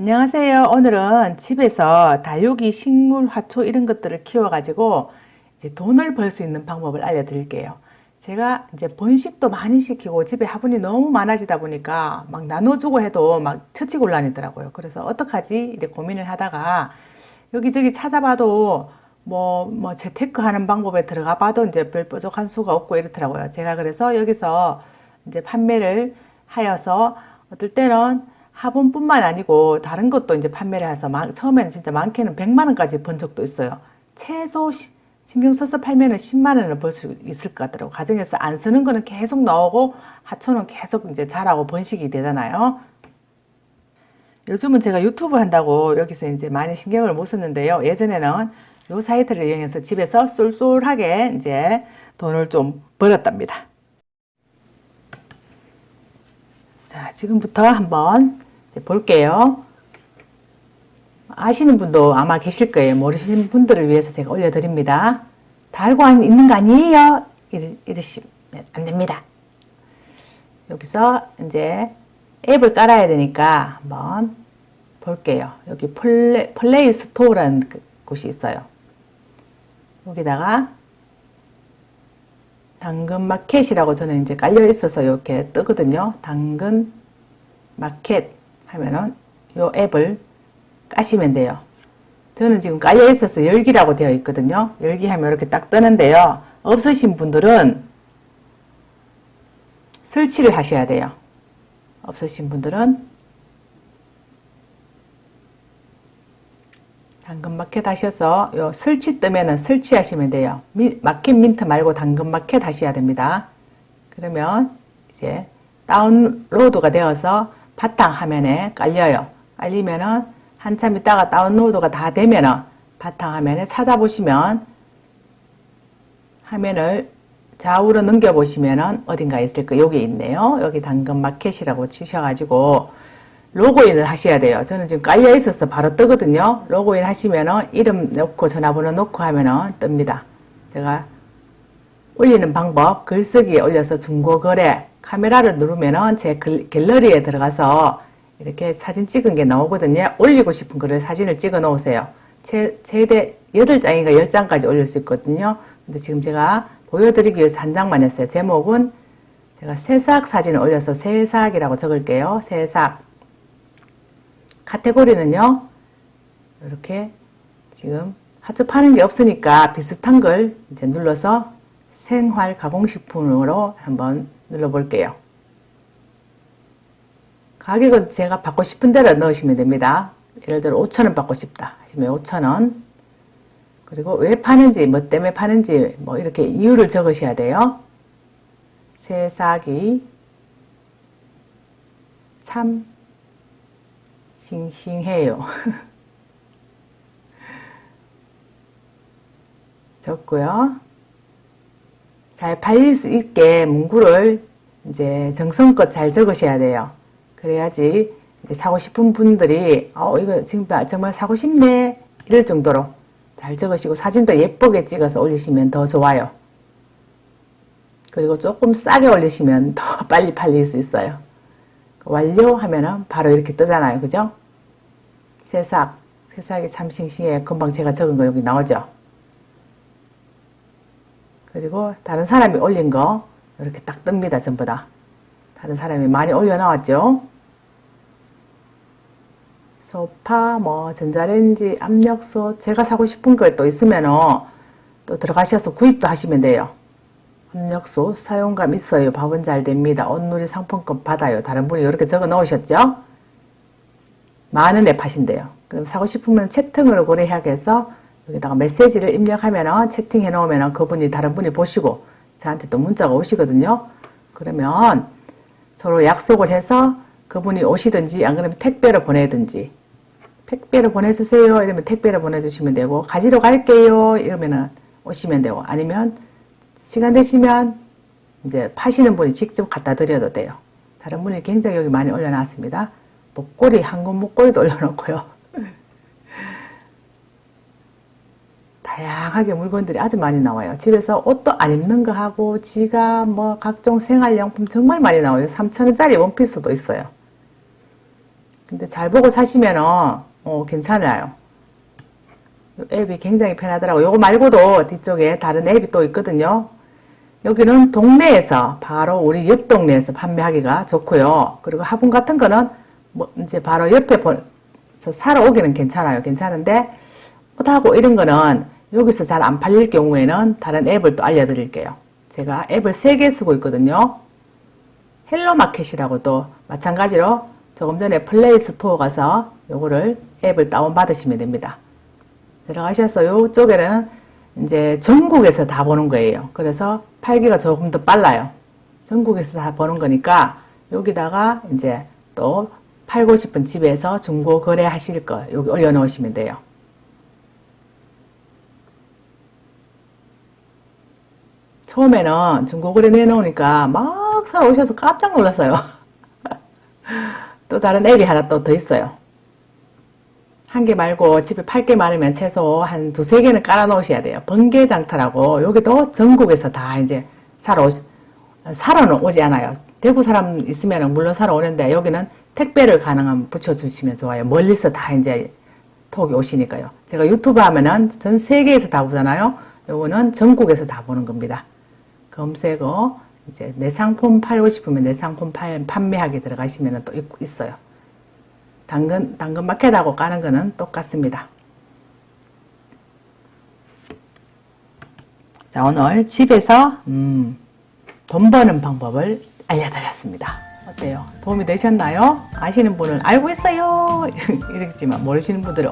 안녕하세요. 오늘은 집에서 다육이 식물, 화초 이런 것들을 키워가지고 돈을 벌 수 있는 방법을 알려드릴게요. 제가 이제 번식도 많이 시키고 집에 화분이 너무 많아지다 보니까 막 나눠주고 해도 막 처치곤란이더라고요. 그래서 어떡하지? 이래 고민을 하다가 여기저기 찾아봐도 뭐, 뭐 재테크 하는 방법에 들어가 봐도 이제 별 뾰족한 수가 없고 이렇더라고요. 제가 그래서 여기서 이제 판매를 하여서 어떨 때는 화분뿐만 아니고 다른 것도 이제 판매를 해서 막- 처음에는 진짜 많게는 100만 원까지 번 적도 있어요. 최소 시- 신경 써서 팔면은 10만 원을 벌 수 있을 것 같더라고. 가정에서 안 쓰는 거는 계속 나오고 하초는 계속 이제 자라고 번식이 되잖아요. 요즘은 제가 유튜브 한다고 여기서 이제 많이 신경을 못 썼는데요. 예전에는 요 사이트를 이용해서 집에서 쏠쏠하게 이제 돈을 좀 벌었답니다. 자, 지금부터 한번 볼게요. 아시는 분도 아마 계실 거예요. 모르시는 분들을 위해서 제가 올려드립니다. 다 알고 안- 있는 거 아니에요? 이러, 이러시면 안 됩니다. 여기서 이제 앱을 깔아야 되니까 한번 볼게요. 여기 플레, 플레이 스토어라는 그 곳이 있어요. 여기다가 당근 마켓이라고 저는 이제 깔려 있어서 이렇게 뜨거든요. 당근 마켓 하면은 요 앱을 까시면 돼요. 저는 지금 깔려 있어서 열기라고 되어 있거든요. 열기 하면 이렇게 딱 뜨는데요. 없으신 분들은 설치를 하셔야 돼요. 없으신 분들은 당근마켓 하셔서 요 설치 뜨면은 설치하시면 돼요. 미- 마켓 민트 말고 당근마켓 하셔야 됩니다. 그러면 이제 다운로드가 되어서 바탕 화면에 깔려요. 깔리면은 한참 있다가 다운로드가 다 되면은 바탕 화면에 찾아보시면 화면을 좌우로 넘겨보시면은 어딘가 있을 거 여기 있네요. 여기 당근 마켓이라고 치셔가지고 로그인을 하셔야 돼요. 저는 지금 깔려 있어서 바로 뜨거든요. 로그인 하시면은 이름 넣고 전화번호 넣고 하면은 뜹니다. 제가 올리는 방법, 글쓰기에 올려서 중고거래, 카메라를 누르면은 제 글- 갤러리에 들어가서 이렇게 사진 찍은 게 나오거든요. 올리고 싶은 거를 사진을 찍어 놓으세요. 최, 최대 8장인가 10장까지 올릴 수 있거든요. 근데 지금 제가 보여드리기 위해서 한 장만 했어요. 제목은 제가 새싹 사진을 올려서 새싹이라고 적을게요. 새싹. 카테고리는요, 이렇게 지금 하트 파는 게 없으니까 비슷한 걸 이제 눌러서 생활 가공식품으로 한번 눌러볼게요. 가격은 제가 받고 싶은 대로 넣으시면 됩니다. 예를 들어 5천원 받고 싶다 하시면 5천원 그리고 왜 파는지 뭐 때문에 파는지 뭐 이렇게 이유를 적으셔야 돼요. 새싹이 참 싱싱해요. 적고요. 잘 팔릴 수 있게 문구를 이제 정성껏 잘 적으셔야 돼요. 그래야지 사고 싶은 분들이 어 이거 지금 나 정말 사고 싶네 이럴 정도로 잘 적으시고 사진도 예쁘게 찍어서 올리시면 더 좋아요. 그리고 조금 싸게 올리시면 더 빨리 팔릴 수 있어요. 완료하면은 바로 이렇게 뜨잖아요. 그죠? 새싹, 새싹이 참 싱싱해요. 금방 제가 적은 거 여기 나오죠? 그리고 다른 사람이 올린 거 이렇게 딱 뜹니다. 전부 다. 다른 사람이 많이 올려놓았죠? 소파, 뭐, 전자레인지, 압력솥, 제가 사고 싶은 거또 있으면은 또 들어가셔서 구입도 하시면 돼요. 압력솥 사용감 있어요. 밥은 잘 됩니다. 온누리 상품권 받아요. 다른 분이 이렇게 적어 놓으셨죠? 만 원에 파신대요. 그럼 사고 싶으면 채팅으로 고려해야겠어. 여기다가 메시지를 입력하면은 채팅해 놓으면은 그분이 다른 분이 보시고 저한테 또 문자가 오시거든요. 그러면 서로 약속을 해서 그분이 오시든지 안 그러면 택배로 보내든지 택배로 보내주세요 이러면 택배로 보내주시면 되고 가지러 갈게요 이러면은 오시면 되고 아니면 시간 되시면 이제 파시는 분이 직접 갖다 드려도 돼요. 다른 분이 굉장히 여기 많이 올려놨습니다. 목걸이, 한국 목걸이도 올려놓고요. 다양하게 물건들이 아주 많이 나와요. 집에서 옷도 안 입는 거 하고 지갑, 뭐 각종 생활용품 정말 많이 나와요. 3천원짜리 원피스도 있어요. 근데 잘 보고 사시면은 어, 괜찮아요. 앱이 굉장히 편하더라고요. 요거 말고도 뒤쪽에 다른 앱이 또 있거든요. 여기는 동네에서 바로 우리 옆 동네에서 판매하기가 좋고요. 그리고 화분 같은 거는 뭐 이제 바로 옆에 보- 서 사러 오기는 괜찮아요. 괜찮은데 꽃하고 이런 거는 여기서 잘 안 팔릴 경우에는 다른 앱을 또 알려드릴게요. 제가 앱을 3개 쓰고 있거든요. 헬로마켓이라고 또 마찬가지로 조금 전에 플레이 스토어 가서 요거를 앱을 다운 받으시면 됩니다. 들어가셔서 이쪽에는 이제 전국에서 다 보는 거예요. 그래서 팔기가 조금 더 빨라요. 전국에서 다 보는 거니까 여기다가 이제 또 팔고 싶은 집에서 중고 거래하실 거 여기 올려놓으시면 돼요. 처음에는 중고 거래 내놓으니까 막 사러 오셔서 깜짝 놀랐어요. 또 다른 앱이 하나 또 더 있어요. 한 개 말고 집에 팔 개 많으면 최소 한 두세 개는 깔아 놓으셔야 돼요. 번개장터라고 여기도 전국에서 다 이제 사러 오시, 사러는 오지 않아요. 대구 사람 있으면 물론 사러 오는데 여기는 택배를 가능하면 붙여주시면 좋아요. 멀리서 다 이제 톡이 오시니까요. 제가 유튜브 하면은 전 세계에서 다 보잖아요. 요거는 전국에서 다 보는 겁니다. 검색어 이제 내 상품 팔고 싶으면 내 상품 팔, 판매하기 들어가시면 또 있- 있어요. 당근, 당근 마켓하고 까는 거는 똑같습니다. 자, 오늘 집에서, 음, 돈 버는 방법을 알려드렸습니다. 어때요? 도움이 되셨나요? 아시는 분은 알고 있어요! 이랬지만 모르시는 분들은